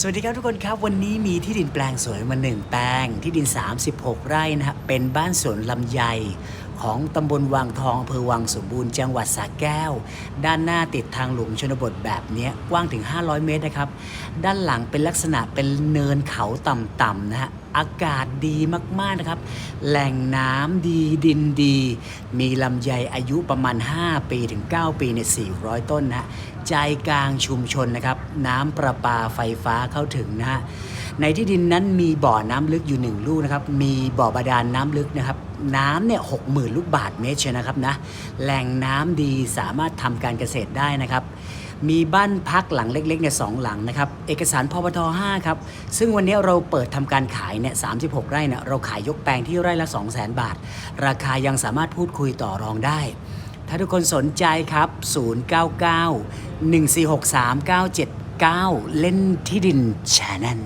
สวัสดีครับทุกคนครับ วันนี้มีที่ดินแปลงสวยมาหนึ่งแปลง ที่ดิน 36 ไร่นะฮะเป็นบ้านสวนลำไยของตำบลวังทองอำเภอวังสมบูรณ์จังหวัดสระแก้ว ด้านหน้าติดทางหลวงชนบทแบบนี้กว้างถึง 500 เมตรนะครับ ด้านหลังเป็นลักษณะเป็นเนินเขาต่ำๆนะฮะอากาศดีมากๆนะครับ แหล่งน้ำดีดินดี มีลำไยอายุประมาณ 5 ปีถึง 9 ปีเนี่ย400 ต้นนะฮะใจกลางชุมชนนะครับ น้ำประปาไฟฟ้าเข้าถึงนะฮะ ในที่ดินนั้นมีบ่อน้ำลึกอยู่หนึ่งลูกนะครับ มีบ่อบาดาลน้ำลึกนะครับ น้ำเนี่ยหกหมื่นลูกบาทเมตรเชนะครับนะ แหล่งน้ำดีสามารถทำการเกษตรได้นะครับ มีบ้านพักหลังเล็กๆเนี่ยสองหลังนะครับ เอกสารพบท5ครับ ซึ่งวันนี้เราเปิดทำการขายเนี่ย36ไร่เนี่ยเราขายยกแปลงที่ไร่ละ 2 0 0 0 0 0 บาท ราคายังสามารถพูดคุยต่อรองได้ถ้าทุกคนสนใจครับ 099 146 3979 เล่นที่ดิน Channel